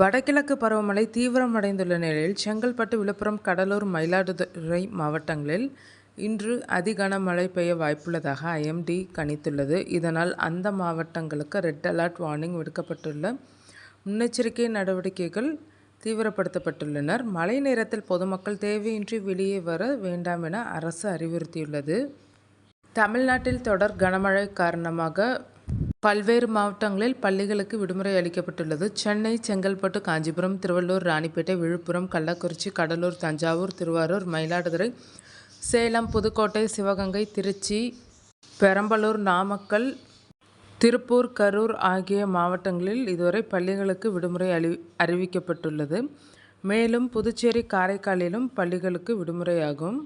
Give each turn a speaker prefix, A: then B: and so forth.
A: வடகிழக்கு பருவமழை தீவிரமடைந்துள்ள நிலையில் செங்கல்பட்டு விழுப்புரம் கடலூர் மயிலாடுதுறை மாவட்டங்களில் இன்று மழை பெய்ய வாய்ப்புள்ளதாக ஐஎம்டி கணித்துள்ளது இதனால் அந்த மாவட்டங்களுக்கு ரெட் அலர்ட் வார்னிங் விடுக்கப்பட்டுள்ள முன்னெச்சரிக்கை நடவடிக்கைகள் தீவிரப்படுத்தப்பட்டுள்ளனர் மழை நேரத்தில் பொதுமக்கள் தேவையின்றி வெளியே வர வேண்டாம் என அரசு அறிவுறுத்தியுள்ளது தமிழ்நாட்டில் தொடர் கனமழை காரணமாக பல்வேறு மாவட்டங்களில் பள்ளிகளுக்கு விடுமுறை அளிக்கப்பட்டுள்ளது சென்னை செங்கல்பட்டு காஞ்சிபுரம் திருவள்ளூர் ராணிப்பேட்டை விழுப்புரம் கள்ளக்குறிச்சி கடலூர் தஞ்சாவூர் திருவாரூர் மயிலாடுதுறை சேலம் புதுக்கோட்டை சிவகங்கை திருச்சி பெரம்பலூர் நாமக்கல் திருப்பூர் கரூர் ஆகிய மாவட்டங்களில் இதுவரை பள்ளிகளுக்கு விடுமுறை அளி அறிவிக்கப்பட்டுள்ளது மேலும் புதுச்சேரி காரைக்காலிலும் பள்ளிகளுக்கு விடுமுறையாகும்